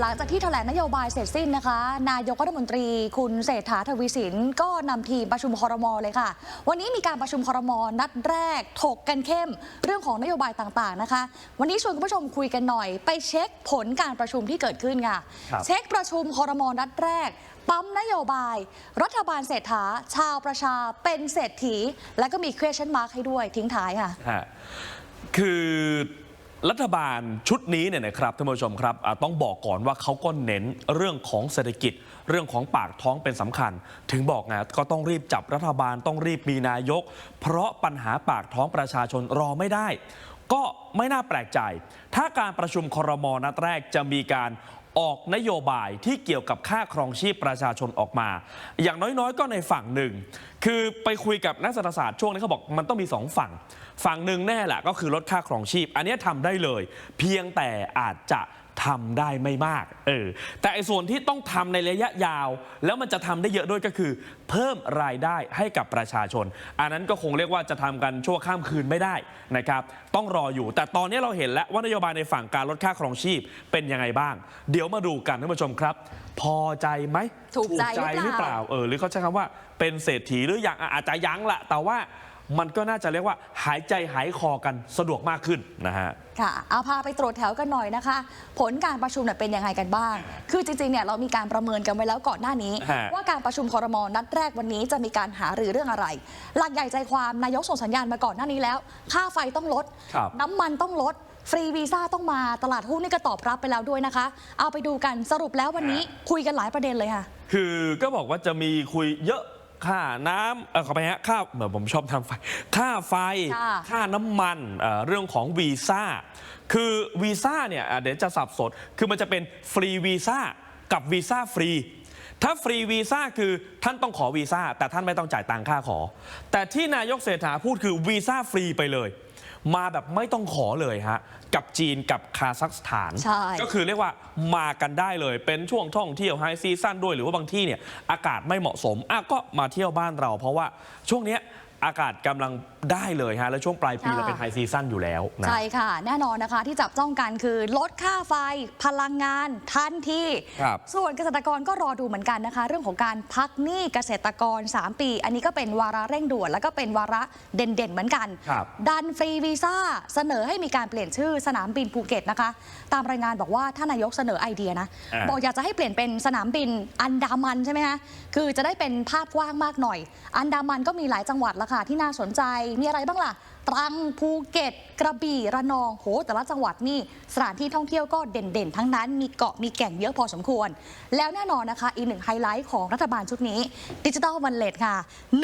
หลังจากที่แถลงนโยบายเสร็จสิ้นนะคะ นายกรัฐมนตรีคุณเศรษฐาทวีสิน ก็นำทีมประชุมคอรมอเลยค่ะ วันนี้มีการประชุมคอรมอนัดแรก ถกกันเข้ม เรื่องของนโยบายต่างๆนะคะ วันนี้ชวนคุณผู้ชมคุยกันหน่อย ไปเช็คผลการประชุมที่เกิดขึ้นค่ะครับเช็คประชุมคอรมอนัดแรกปั๊มนโยบาย รัฐบาลเศรษฐา ชาวประชาเป็นเศรษฐี และก็มี question mark ให้ด้วยทิ้งท้ายค่ะฮะคือ รัฐบาลชุดนี้เนี่ยนะครับท่านผู้ชมครับต้องบอกก่อนว่าเขาก็เน้นเรื่องของเศรษฐกิจ เรื่องของปากท้องเป็นสำคัญ ถึงบอกไงก็ต้องรีบจับรัฐบาลต้องรีบมีนายก เพราะปัญหาปากท้องประชาชนรอไม่ได้ ก็ไม่น่าแปลกใจ ถ้าการประชุมครมนัดแรกจะมีการ ออกนโยบายที่เกี่ยวกับค่าครองชีพประชาชนออกมา อย่างน้อยๆ ก็ในฝั่งหนึ่ง คือไปคุยกับนักเศรษฐศาสตร์ช่วงนี้เขาบอกมันต้องมีสองฝั่ง ฝั่งหนึ่งแน่แหละก็คือลดค่าครองชีพ อันนี้ยทำได้เลย เพียงแต่อาจจะ ทำได้ไม่มากเออแต่ไอ้ส่วนที่ต้องทำในระยะยาว แล้วมันจะทำได้เยอะด้วยก็คือ เพิ่มรายได้ให้กับประชาชน อันนั้นก็คงเรียกว่าจะทำกันชั่วข้ามคืนไม่ได้นะครับต้องรออยู่ แต่ตอนนี้เราเห็นแล้วว่านโยบายในฝั่งการลดค่าครองชีพเป็นยังไงบ้าง เดี๋ยวมาดูกันท่านผู้ชมครับ พอใจไหมถูกใจหรือเปล่าเออหรือเขาใช้คำว่าเป็นเศรษฐีหรือยังอะอาจจะยั้งละแต่ว่า มันก็น่าจะเรียกว่าหายใจหายคอกันสะดวกมากขึ้นนะฮะ ค่ะเอาพาไปตรวจแถวกันหน่อยนะคะ ผลการประชุมเนี่ยเป็นยังไงกันบ้าง คือจริงๆเนี่ยเรามีการประเมินกันไว้แล้วก่อนหน้านี้ ฮะ ว่าการประชุมคอรมอนัดแรกวันนี้จะมีการหารือเรื่องอะไร หลักใหญ่ใจความนายกส่งสัญญาณมาก่อนหน้านี้แล้ว ค่าไฟต้องลด ครับ น้ำมันต้องลด ฟรีวีซ่าต้องมาตลาดหุ้นนี่ก็ตอบรับไปแล้วด้วยนะคะ เอาไปดูกันสรุปแล้ววันนี้คุยกันหลายประเด็นเลยค่ะ คือก็บอกว่าจะมีคุยเยอะ ค่าน้ำเออขอไปฮะค่าเหมือนผมชอบทำไฟ ค่าไฟ ค่ะ ค่าน้ำมันเอ่อเรื่องของวีซ่า คือวีซ่าเนี่ยอะเดี๋ยวจะสับสน คือมันจะเป็นฟรีวีซ่ากับวีซ่าฟรี ถ้าฟรีวีซ่าคือท่านต้องขอวีซ่าแต่ท่านไม่ต้องจ่ายตังค่าขอ แต่ที่นายกเศรษฐาพูดคือวีซ่าฟรีไปเลย มาแบบไม่ต้องขอเลยฮะ กับจีนกับคาซัคสถาน ใช่ ก็คือเรียกว่ามากันได้เลยเป็นช่วงท่องเที่ยวไฮซีซั่นด้วยหรือว่าบางที่เนี่ยอากาศไม่เหมาะสมอะก็มาเที่ยวบ้านเรา เพราะว่าช่วงเนี้ย อากาศกำลังได้เลยฮะ แล้วช่วงปลายปีค่ะ เราเป็นไฮซีซั่นอยู่แล้วนะ ใช่ค่ะ แน่นอนนะคะที่จับจ้องกันคือลดค่าไฟพลังงานทันทีครับ ส่วนเกษตรกรก็รอดูเหมือนกันนะคะ เรื่องของการพักหนี้เกษตรกร 3 ปี อันนี้ก็เป็นวาระเร่งด่วน แล้วก็เป็นวาระเด่นๆเหมือนกัน ครับ ดันฟรีวีซ่าเสนอให้มีการเปลี่ยนชื่อสนามบินภูเก็ตนะคะ ตามรายงานบอกว่าท่านนายกเสนอไอเดียนะ อ่า บอกอยากจะให้เปลี่ยนเป็นสนามบินอันดามันใช่ไหมคะคือจะได้เป็นภาพกว้างมากหน่อย อันดามันก็มีหลายจังหวัดละค่ะที่น่าสนใจมีอะไรบ้างล่ะ ตรังภูเก็ต กระบี่ระนองโหแต่ละจังหวัดนี่สถานที่ท่องเที่ยวก็เด่นๆ ทั้งนั้นมีเกาะมีแก่งเยอะพอสมควร แล้วแน่นอนนะคะ อีกหนึ่งไฮไลท์ของรัฐบาลชุดนี้ดิจิทัลวันเลทค่ะ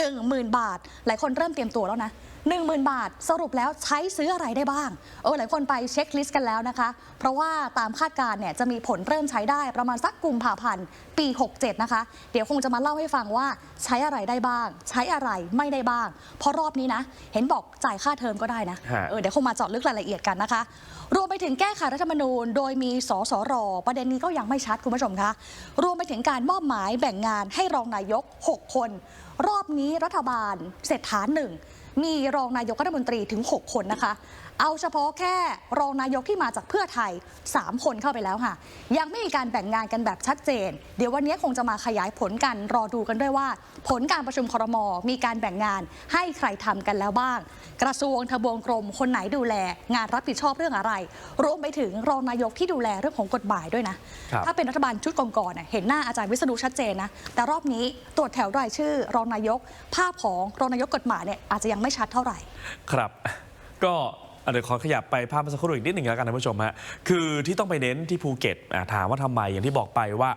10,000 บาท หลายคนเริ่มเตรียมตัวแล้วนะ 10,000 บาท สรุปแล้วใช้ซื้ออะไรได้บ้าง เออหลายคนไปเช็คลิสต์กันแล้วนะคะ เพราะว่าตามคาดการณ์เนี่ยจะมีผลเริ่มใช้ได้ประมาณสักกุมภาพันธ์ปี 67 นะคะ เดี๋ยวคงจะมาเล่าให้ฟังว่าใช้อะไรได้บ้าง ใช้อะไรไม่ได้บ้าง เพราะรอบนี้นะ เห็นบอกจ่ายค่าเทอมก็ได้นะฮะเออเดี๋ยวคงมาเจาะลึกรายละเอียดกันนะคะ รวมไปถึงแก้ไขรัฐธรรมนูญ โดยมีสสรประเด็นนี้ก็ยังไม่ชัดคุณผู้ชมคะรวมไปถึงการมอบหมายแบ่งงานให้รองนายก 6 คน รอบนี้รัฐบาลเศรษฐาหนึ่ง มีรองนายกรัฐมนตรีถึง 6 คนนะคะ เอาเฉพาะแค่รองนายกที่มาจากเพื่อไทย 3 คนเข้าไปแล้วค่ะ ยังไม่มีการแบ่งงานกันแบบชัดเจน เดี๋ยววันนี้คงจะมาขยายผลกัน รอดูกันด้วยว่า ผลการประชุมครมมีการแบ่งงานให้ใครทำกันแล้วบ้าง กระทรวงทบวงกรม คนไหนดูแล งานรับผิดชอบเรื่องอะไร รวมไปถึงรองนายกที่ดูแลเรื่องของกฎหมายด้วยนะครับถ้าเป็นรัฐบาลชุดก่อนๆน่ะเห็นหน้าอาจารย์วิษณุชัดเจนนะแต่รอบนี้ตรวจแถวรายชื่อ รองนายก ภาพของรองนายกกฎหมายเนี่ยอาจจะยังไม่ชัดเท่าไหร่ ครับ ก็อะ เดี๋ยวขอขยับไปภาพเมื่อสักครู่อีกนิดหนึ่งแล้วกันท่านผู้ชมฮะคือที่ต้องไปเน้นที่ภูเก็ตอะถามว่าทำไมอย่างที่บอกไปว่า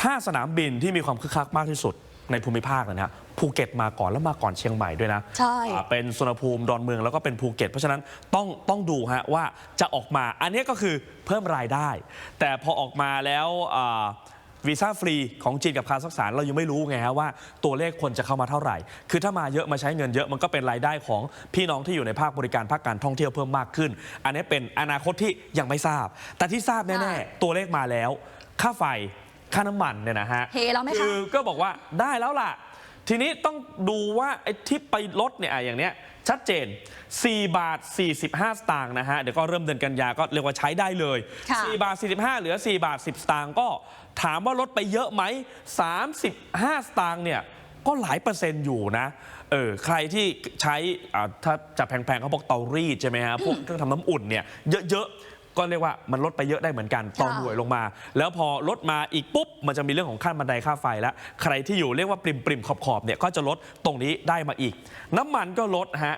ถ้าสนามบินที่มีความคึกคักมากที่สุดในภูมิภาคเลยนะภูเก็ตมาก่อนแล้วมาก่อนเชียงใหม่ด้วยนะใช่อ่าเป็นสุวรรณภูมิดอนเมืองแล้วก็เป็นภูเก็ต เพราะฉะนั้นต้องต้องดูฮะว่าจะออกมา อันนี้ก็คือเพิ่มรายได้ แต่พอออกมาแล้วอ่า วีซ่าฟรีของจีนกับคาซัคสถานเรายังไม่รู้ไงฮะว่าตัวเลขคนจะเข้ามาเท่าไหร่ คือถ้ามาเยอะมาใช้เงินเยอะมันก็เป็นรายได้ของพี่น้องที่อยู่ในภาคบริการภาคการท่องเที่ยวเพิ่มมากขึ้น อันนี้เป็นอนาคตที่ยังไม่ทราบ แต่ที่ทราบแน่ค่ะๆตัวเลขมาแล้ว ค่าไฟค่าน้ำมันเนี่ยนะฮะเฮแล้วไหมคะ คือก็บอกว่าได้แล้วล่ะ ทีนี้ต้องดูว่าไอ้ที่ไปลดเนี่ยอะอย่างเนี้ย ชัดเจน 4 บาท 45 สตางค์นะฮะ เดี๋ยวก็เริ่มเดือนกันยาก็เรียกว่าใช้ได้เลย ค่ะ 4 บาท 45 เหลือ 4 บาท 10 สตางค์ก็ถามว่าลดไปเยอะไหม 35 สตางค์เนี่ย ก็หลายเปอร์เซ็นต์อยู่นะ เออ ใครที่ใช้อ่าถ้าจะแพงๆเขาบอกเตารีดใช่ไหมฮะ พวกเครื่องทำน้ำอุ่นเนี่ย เยอะๆ ก็เรียกว่ามันลดไปเยอะได้เหมือนกันต่อหน่วยลงมา แล้วพอลดมาอีกปุ๊บ มันจะมีเรื่องของขั้นบันไดค่าไฟแล้ว ใครที่อยู่เรียกว่าปริมปริมขอบขอบๆเนี่ยก็จะลดตรงนี้ได้มาอีก น้ำมันก็ลดฮะ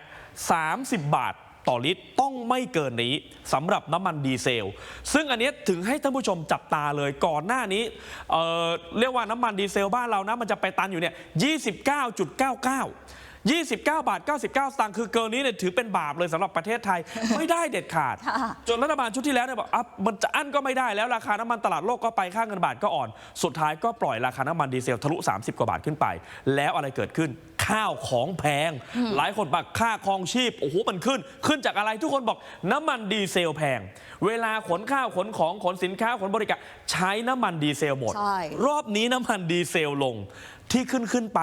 30 บาทต่อลิตรต้องไม่เกินนี้สำหรับน้ำมันดีเซล ซึ่งอันเนี้ยถึงให้ท่านผู้ชมจับตาเลยก่อนหน้านี้เอ่อเรียกว่าน้ำมันดีเซลบ้านเรานะมันจะไปตันอยู่เนี่ย29.99 29 บาท 99 สตางค์คือเกินนี้เนี่ยถือเป็นบาปเลยสำหรับประเทศไทย ไม่ได้เด็ดขาดค่ะจนรัฐบาลชุดที่แล้วเนี่ยบอกอะมันจะอั้นก็ไม่ได้แล้วราคาน้ำมันตลาดโลกก็ไปค่าเงินบาทก็อ่อน สุดท้ายก็ปล่อยราคาน้ำมันดีเซลทะลุ 30 กว่าบาทขึ้นไป แล้วอะไรเกิดขึ้นข้าวของแพง หลายคนบอกค่าครองชีพโอ้โหมันขึ้น ขึ้นจากอะไรทุกคนบอกน้ำมันดีเซลแพง เวลาขนข้าวขนของขนสินค้าขนบริการใช้น้ำมันดีเซลหมดใช่รอบนี้น้ำมันดีเซลลง ที่ขึ้นขึ้นไป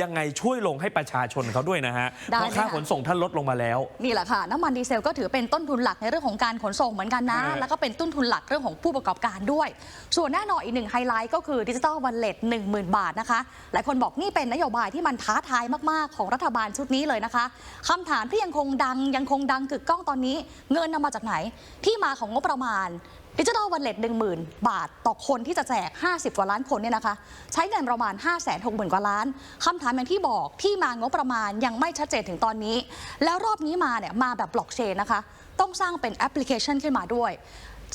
ยังไงช่วยลงให้ประชาชนเขาด้วยนะฮะได้เพราะค่าเลยค่ะ ขนส่งท่านลดลงมาแล้ว นี่แหละค่ะ น้ำมันดีเซลก็ถือเป็นต้นทุนหลักในเรื่องของการขนส่งเหมือนกันนะฮะแล้วก็เป็นต้นทุนหลักเรื่องของผู้ประกอบการด้วย ส่วนแน่นอนอีกหนึ่งไฮไลท์ก็คือดิจิ t a ลวันเล็ต1 0,000บาทนะคะ หลายคนบอกนี่เป็นนโยบายที่มันท้าทายมากๆ ของรัฐบาลชุดนี้เลยนะคะคำถามที่ยังคงดังยังคงดังกึกก้องตอนนี้ เงินนำมาจากไหน ที่มาของงบประมาณ ดิจิทัลวันเล็ต1 0,000บาทต่อคนที่จะแจก 50 กว่าล้านคนเนี่ยนะคะ ใช้เงินประมาณ 5 6 0 0 0 0กว่าล้านคำถามอย่างที่บอกที่มางบประมาณยังไม่ชัดเจนถึงตอนนี้ แล้วรอบนี้มาเนี่ยมาแบบบล็อกเชนนะคะ ต้องสร้างเป็นแอปพลิเคชันขึ้นมาด้วย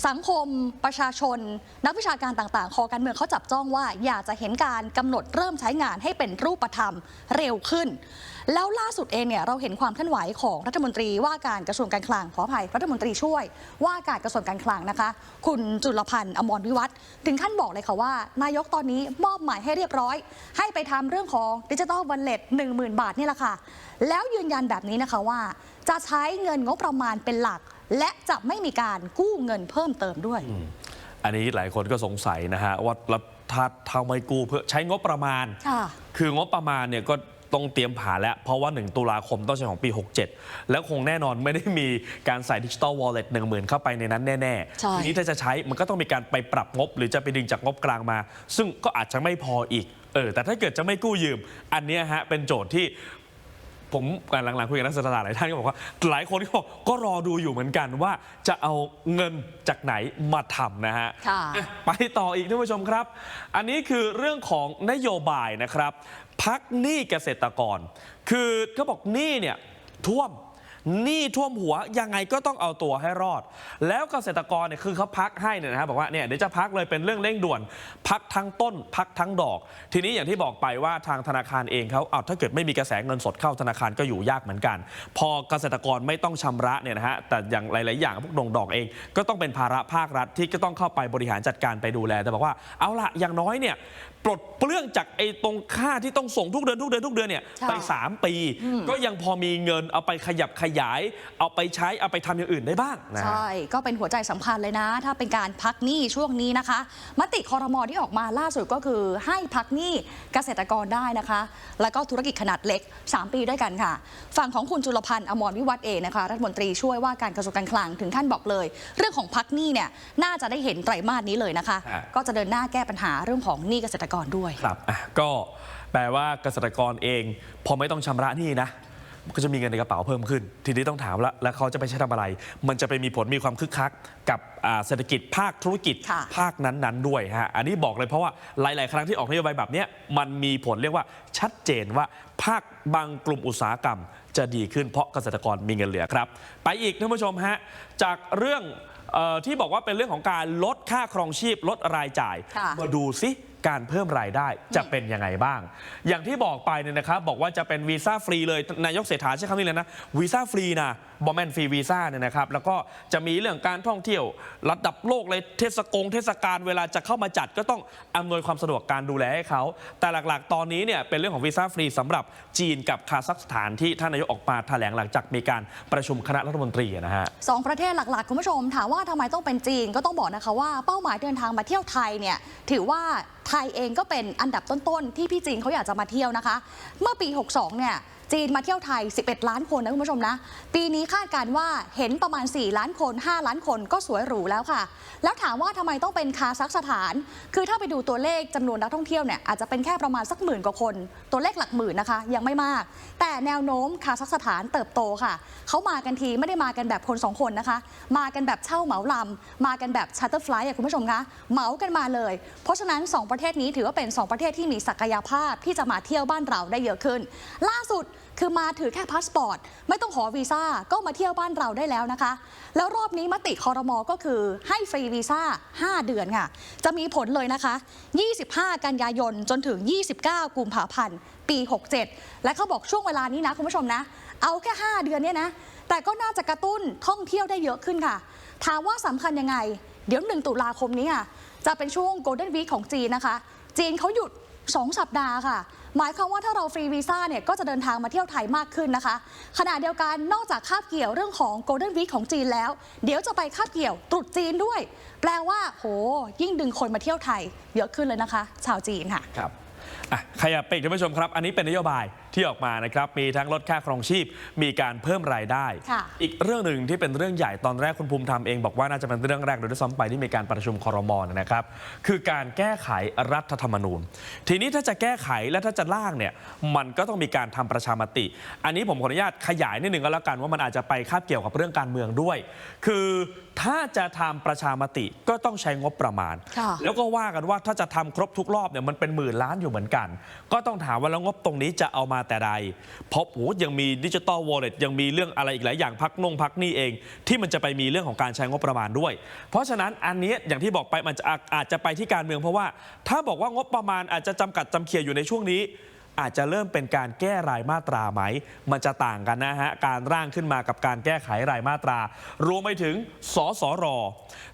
สังคมประชาชน นักวิชาการต่างๆ คอการเมืองเขาจับจ้องว่า อยากจะเห็นการกำหนดเริ่มใช้งานให้เป็นรูปธรรมเร็วขึ้น แล้วล่าสุดเองเนี่ยเราเห็นความเคลื่อนไหวของรัฐมนตรีว่าการกระทรวงการคลังขออภัยรัฐมนตรีช่วย ว่าการกระทรวงการคลังนะคะ คุณจุลพันธ์อมรวิวัฒน์ถึงขั้นบอกเลยค่ะว่า นายกตอนนี้มอบหมายให้เรียบร้อย ให้ไปทำเรื่องของดิจิ t a ลวันเล็ต1 0,000บาทนี่แหละค่ะ แล้วยืนยันแบบนี้นะคะว่า จะใช้เงินงบประมาณเป็นหลัก และจะไม่มีการกู้เงินเพิ่มเติมด้วย อันนี้หลายคนก็สงสัยนะฮะว่าแล้วถ้าทำไมกู้เพื่อใช้งบประมาณค่ะคืองบประมาณเนี่ยก็ ต้องเตรียมผ่านแล้ว เพราะว่า 1 ตุลาคมต้องใช้ของปี 67 แล้วคงแน่นอนไม่ได้มีการใส่ดิจิ t a ลวอลเล็ตหนึ่งหมื่นเข้าไปในนั้นแน่ใช่ ๆ ทีนี้ถ้าจะใช้มันก็ต้องมีการไปปรับงบ หรือจะไปดึงจากงบกลางมา ซึ่งก็อาจจะไม่พออีกเออแต่ถ้าเกิดจะไม่กู้ยืม อันเนี้ยฮะเป็นโจทย์ที่ ผมการหลังๆคุยกับนักเศรษฐศาสตร์หลายท่านก็บอกว่า หลายคนก็บอกก็รอดูอยู่เหมือนกันว่าจะเอาเงินจากไหนมาทำนะฮะ ค่ะอะไปต่ออีกท่านผู้ชมครับ อันนี้คือเรื่องของนโยบายนะครับ พักหนี้เกษตรกร คือเขาบอกหนี้เนี่ยท่วมหนี้ท่วมหัวยังไงก็ต้องเอาตัวให้รอด แล้วเกษตรกรเนี่ยคือเขาพักให้เนี่ยนะฮะบบอกว่าเนี่ยเดี๋ยวจะพักเลยเป็นเรื่องเร่งด่วน พักทั้งต้น พักทั้งดอก ทีนี้อย่างที่บอกไปว่าทางธนาคารเองเขาเอาถ้าเกิดไม่มีกระแสเงินสดเข้าธนาคารก็อยู่ยากเหมือนกัน พอเกษตรกรไม่ต้องชำระเนี่ยนะฮะแต่อย่างหลาย ๆ อย่างพวกดงดอกเอง ก็ต้องเป็นภาระภาครัฐที่ก็ต้องเข้าไปบริหารจัดการไปดูแลแต่บอกว่าเอาละอย่างน้อยเนี่ย ปลดเปลื้องจากไอ้ตรงค่าที่ต้องส่งทุกเดือนทุกเดือนทุกเดือนเนี่ยใช่ไป 3 ปี ก็ยังพอมีเงินเอาไปขยับขยาย เอาไปใช้เอาไปทำอย่างอื่นได้บ้างนะฮะใช่ ก็เป็นหัวใจสำคัญเลยนะ ถ้าเป็นการพักหนี้ช่วงนี้นะคะ มติคอรมอที่ออกมาล่าสุดก็คือให้พักหนี้เกษตรกรได้นะคะ แล้วก็ธุรกิจขนาดเล็ก 3 ปีด้วยกันค่ะ ฝั่งของคุณจุลพันธ์อมรวิวัฒน์เองนะคะ รัฐมนตรีช่วยว่าการกระทรวงการคลังถึงขั้นบอกเลย เรื่องของพักหนี้เนี่ยน่าจะได้เห็นไตรมาสนี้เลยนะคะฮะก็จะเดินหน้าแก้ปัญหาเรื่องของหนี้เกษตรกรด้วย ครับอะก็แปลว่าเกษตรกรเอง พอไม่ต้องชำระหนี้นะ ก็จะมีเงินในกระเป๋าเพิ่มขึ้น ทีนี้ต้องถามแล้วแล้วเขาจะไปใช้ทำอะไร มันจะไปมีผลมีความคึกคัก กับอ่าเศรษฐกิจภาคธุรกิจค่ะ ภาคนั้นๆด้วยฮะอันนี้บอกเลยเพราะว่าหลาย ๆ ครั้งที่ออกนโยบายแบบเนี้ยมันมีผลเรียกว่าชัดเจนว่าภาคบางกลุ่มอุตสาหกรรม จะดีขึ้นเพราะเกษตรกรมีเงินเหลือครับ ไปอีกท่านผู้ชมฮะจากเรื่องเออที่บอกว่าเป็นเรื่องของการลดค่าครองชีพลดรายจ่ายค่ะ มาดูซิ การเพิ่มรายได้จะเป็นยังไงบ้าง อย่างที่บอกไปเนี่ยนะครับบอกว่าจะเป็นวีซ่าฟรีเลยนายกเศรษฐาใช้คำนี้เลยนะวีซ่าฟรีนะบอมแมนฟรีวีซ่าเนี่ยนะครับแล้วก็จะมีเรื่องการท่องเที่ยวระดับโลกเลยเทศกงเทศกาลเวลาจะเข้ามาจัดก็ต้องอำนวยความสะดวกการดูแลให้เขา แต่หลักๆ ตอนนี้เนี่ยเป็นเรื่องของวีซ่าฟรีสำหรับจีนกับคาซัคสถานที่ท่านนายกออกมาแถลงหลังจากมีการประชุมคณะรัฐมนตรีนะฮะสองประเทศหลักๆคุณผู้ชมถามว่าทำไมต้องเป็นจีนก็ต้องบอกนะคะว่าเป้าหมายเดินทางมาเที่ยวไทยเนี่ยถือว่า ไทยเองก็เป็นอันดับต้นๆ ที่พี่จีนเขาอยากจะมาเที่ยวนะคะ เมื่อปี 62 เนี่ย จีนมาเที่ยวไทย 11 ล้านคนนะคุณผู้ชมนะ ปีนี้คาดการว่าเห็นประมาณ 4 ล้านคน 5 ล้านคนก็สวยหรูแล้วค่ะ แล้วถามว่าทำไมต้องเป็นคาซัคสถาน คือถ้าไปดูตัวเลขจำนวนนักท่องเที่ยวเนี่ยอาจจะเป็นแค่ประมาณสักหมื่นกว่าคน ตัวเลขหลักหมื่นนะคะ ยังไม่มาก แต่แนวโน้มคาซัคสถานเติบโตค่ะ เขามากันทีไม่ได้มากันแบบคนสองคนนะคะ มากันแบบเช่าเหมาลำมากันแบบชาร์เตอร์ไฟลท์อะคุณผู้ชมคะเหมากันมาเลย เพราะฉะนั้น 2 ประเทศนี้ถือว่าเป็น 2 ประเทศที่มีศักยภาพที่จะมาเที่ยวบ้านเราได้เยอะขึ้น ล่าสุดคือมาถือแค่พาสปอร์ตไม่ต้องขอวีซ่าก็มาเที่ยวบ้านเราได้แล้วนะคะ แล้วรอบนี้มติคอรมอก็คือให้ฟรีวีซ่า 5 เดือนค่ะ จะมีผลเลยนะคะ 25 กันยายนจนถึง 29 กุมภาพันธ์ ปี 67 และเขาบอกช่วงเวลานี้นะคุณผู้ชมนะ เอาแค่ 5 เดือนเนี่ยนะ แต่ก็น่าจะกระตุ้นท่องเที่ยวได้เยอะขึ้นค่ะ ถามว่าสำคัญยังไง เดี๋ยว 1 ตุลาคมนี้ค่ะจะเป็นช่วง Golden Week ของจีนนะคะ จีนเขาหยุด 2 สัปดาห์ค่ะ หมายความว่าถ้าเราฟรีวีซ่าเนี่ยก็จะเดินทางมาเที่ยวไทยมากขึ้นนะคะขณะเดียวกันนอกจากคาบเกี่ยวเรื่องของโกลเด้นวีคของจีนแล้ว เดี๋ยวจะไปคาบเกี่ยวตรุษจีนด้วย แปลว่าโหยิ่งดึงคนมาเที่ยวไทยเยอะขึ้นเลยนะคะ ชาวจีนค่ะครับอะขยับไปอีกท่านผู้ชมครับ อันนี้เป็นนโยบาย ที่ออกมานะครับมีทั้งลดค่าครองชีพ มีการเพิ่มรายได้ ค่ะ อีกเรื่องหนึ่งที่เป็นเรื่องใหญ่ตอนแรกคุณภูมิธรรมเองบอกว่าน่าจะเป็นเรื่องแรกโดยด้วยซ้ำไปที่มีการประชุมคอรมอนะครับ คือการแก้ไขรัฐธรรมนูญ ทีนี้ถ้าจะแก้ไขและถ้าจะล่างเนี่ยมันก็ต้องมีการทำประชามติ อันนี้ผมขออนุญาตขยายนิดนึงก็แล้วกันว่ามันอาจจะไปคาบเกี่ยวกับเรื่องการเมืองด้วย คือถ้าจะทำประชามติก็ต้องใช้งบประมาณ ค่ะ แล้วก็ว่ากันว่าถ้าจะทำครบทุกรอบเนี่ยมันเป็นหมื่นล้านอยู่เหมือนกัน ก็ต้องถามว่าแล้วงบตรงนี้จะเอามาแต่ใดเพราะโอ้ยังมีดิจิตอลวอลเล็ตยังมีเรื่องอะไรอีกหลายอย่างพักนงพักนี่เอง ที่มันจะไปมีเรื่องของการใช้งบประมาณด้วย เพราะฉะนั้นอันนี้อย่างที่บอกไปมันจะอาจจะไปที่การเมือง เพราะว่าถ้าบอกว่างบประมาณอาจจะจำกัดจำเขียอยู่ในช่วงนี้ อาจจะเริ่มเป็นการแก้รายมาตราไหม มันจะต่างกันนะฮะ การร่างขึ้นมากับการแก้ไขรายมาตรา รวมไปถึงสสร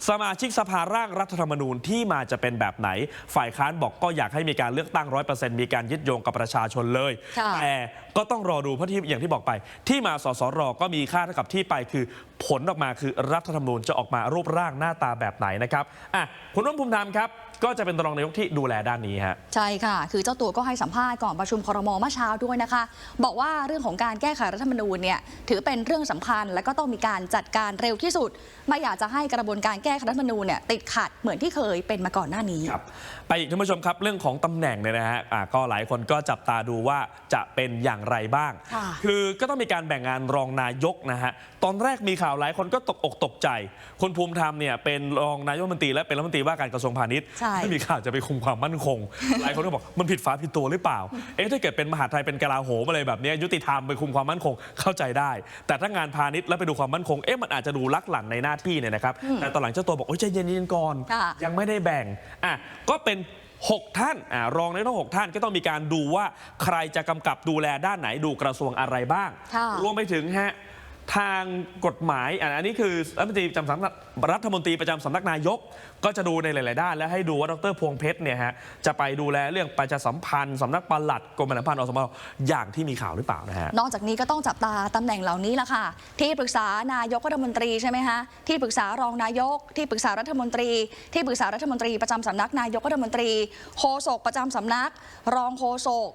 สมาชิกสภาร่างรัฐธรรมนูญที่มาจะเป็นแบบไหน ฝ่ายค้านบอกก็อยากให้มีการเลือกตั้งร้อยเปอร์เซ็นต์มีการยึดโยงกับประชาชนเลยค่ะแต่ ก็ต้องรอดูเพราะที่อย่างที่บอกไป ที่มาสสรก็มีค่าเท่ากับที่ไปคือผลออกมาคือรัฐธรรมนูญจะออกมารูปร่างหน้าตาแบบไหนนะครับอะคุณร่วมภูมิธรรมครับ ก็จะเป็นรองนายกที่ดูแลด้านนี้ฮะใช่ค่ะ คือเจ้าตัวก็ให้สัมภาษณ์ก่อนประชุมครมเมื่อเช้าด้วยนะคะ บอกว่าเรื่องของการแก้ไขรัฐธรรมนูญเนี่ยถือเป็นเรื่องสำคัญ และก็ต้องมีการจัดการเร็วที่สุด ไม่อยากจะให้กระบวนการแก้ไขรัฐธรรมนูญเนี่ยติดขัดเหมือนที่เคยเป็นมาก่อนหน้านี้ครับไปอีกท่านผู้ชมครับเรื่องของตำแหน่งเนี่ยนะฮะอ่าก็หลายคนก็จับตาดูว่าจะเป็นอย่างไรบ้างค่ะคือก็ต้องมีการแบ่งงานรองนายกนะฮะ ตอนแรกมีข่าวหลายคนก็ตกอกตกใจ คุณภูมิธรรมเนี่ยเป็นรองนายกรัฐมนตรีและเป็นรัฐมนตรีว่าการกระทรวงพาณิชย์ใช่ไม่มีข่าวจะไปคุมความมั่นคง หลายคนก็บอกมันผิดฝาผิดตัวหรือเปล่า เอ๊ะถ้าเกิดเป็นมหาดไทยเป็นกลาโหมอะไรแบบเนี้ยยุติธรรมไปคุมความมั่นคงเข้าใจได้ แต่ถ้างานพาณิชย์แล้วไปดูความมั่นคง เอ๊ะมันอาจจะดูลักหลั่นในหน้าที่เนี่ยนะครับ แต่ตอนหลังเจ้าตัวบอกโอ้ยใจเย็นๆก่อนค่ะยังไม่ได้แบ่ง อะ ก็เป็น 6 ท่านอ่ารองนายกทั้งหกท่านก็ต้องมีการดูว่าใครจะกำกับดูแลด้านไหนดูกระทรวงอะไรบ้างค่ะรวมไปถึงฮะ ทางกฎหมายอันนี้คือรัฐมนตรีประจำสำนักรัฐมนตรีประจำสำนักนายก ก็จะดูในหลาย ๆ ด้านและให้ดูว่าดรพวงเพชรเนี่ยฮะจะไปดูแลเรื่องประชาสัมพันธ์สำนักปลัดกรมประชาสัมพันธ์อสมอย่างที่มีข่าวหรือเปล่านะฮะนอกจากนี้ก็ต้องจับตาตำแหน่งเหล่านี้ละค่ะ ที่ปรึกษานายกรัฐมนตรีใช่ไหมคะที่ปรึกษารองนายก ที่ปรึกษารัฐมนตรี ที่ปรึกษารัฐมนตรีประจำสำนักนายกรัฐมนตรีโฆษกประจำสำนัก รองโฆษก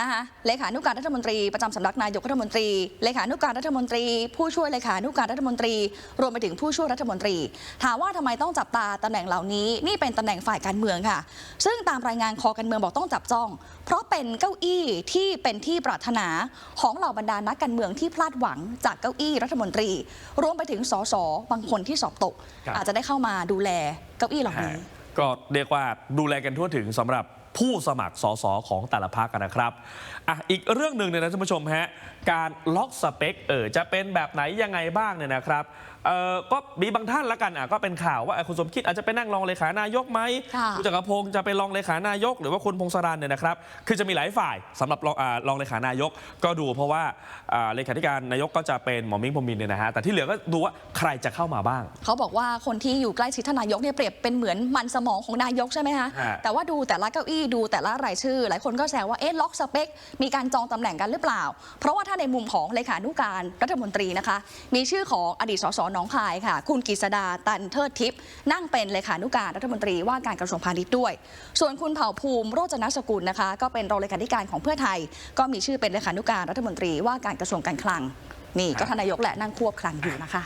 นะคะเลขานุการรัฐมนตรีประจำสำนักนายกรัฐมนตรี เลขานุการรัฐมนตรี ผู้ช่วยเลขานุการรัฐมนตรี รวมไปถึงผู้ช่วยรัฐมนตรี ถามว่าทำไมต้องจับตาตำแหน่งเหล่านี้ นี่เป็นตำแหน่งฝ่ายการเมืองค่ะ ซึ่งตามรายงานคอการเมืองบอกต้องจับจ้อง เพราะเป็นเก้าอี้ที่เป็นที่ปรารถนาของเหล่าบรรดานักการเมืองที่พลาดหวังจากเก้าอี้รัฐมนตรี รวมไปถึงสสบางคนที่สอบตกครับอาจจะได้เข้ามาดูแลเก้าอี้เหล่านี้ก็เรียกว่าดูแลกันทั่วถึงสำหรับ ผู้สมัครสสของแต่ละพรรคกันนะครับอะอีกเรื่องหนึ่งเนี่ยนะท่านผู้ชมฮะการล็อกสเปคเออจะเป็นแบบไหนยังไงบ้างเนี่ยนะครับเออก็มีบางท่านละกันอะก็เป็นข่าวว่าเอ่อคุณสมคิดอาจจะไปนั่งรองเลขานายกไหมค่ะณจักรพงศ์จะไปรองเลขานายก หรือว่าคุณพงศรันเนี่ยนะครับ คือจะมีหลายฝ่ายสำหรับรองอ่ารองเลขานายกก็ดูเพราะว่าอ่าเลขาธิการนายกก็จะเป็นหมอมิ้งพรหมมินทร์เนี่ยนะฮะแต่ที่เหลือก็ดูว่าใครจะเข้ามาบ้าง เขาบอกว่าคนที่อยู่ใกล้ชิดท่านนายกเนี่ยเปรียบเป็นเหมือนมันสมองของนายกใช่ไหมคะฮะแต่ว่าดูแต่ละเก้าอี้ดูแต่ละรายชื่อ หลายคนก็แซวว่าเอ๊ะล็อกสเปค มีการจองตำแหน่งกันหรือเปล่า เพราะว่าถ้าในมุมของเลขานุการรัฐมนตรีนะคะ มีชื่อของอดีตสสหนองคายค่ะ คุณกฤษดาตันเทิดทิพย์นั่งเป็นเลขานุการรัฐมนตรีว่าการกระทรวงพาณิชย์ด้วย ส่วนคุณเผ่าภูมิโรจนสกุลนะคะ ก็เป็นรองเลขาธิการของเพื่อไทย ก็มีชื่อเป็นเลขานุการรัฐมนตรีว่าการกระทรวงการคลัง นี่ก็ทนนายกแหละนั่งควบคลังอยู่นะคะ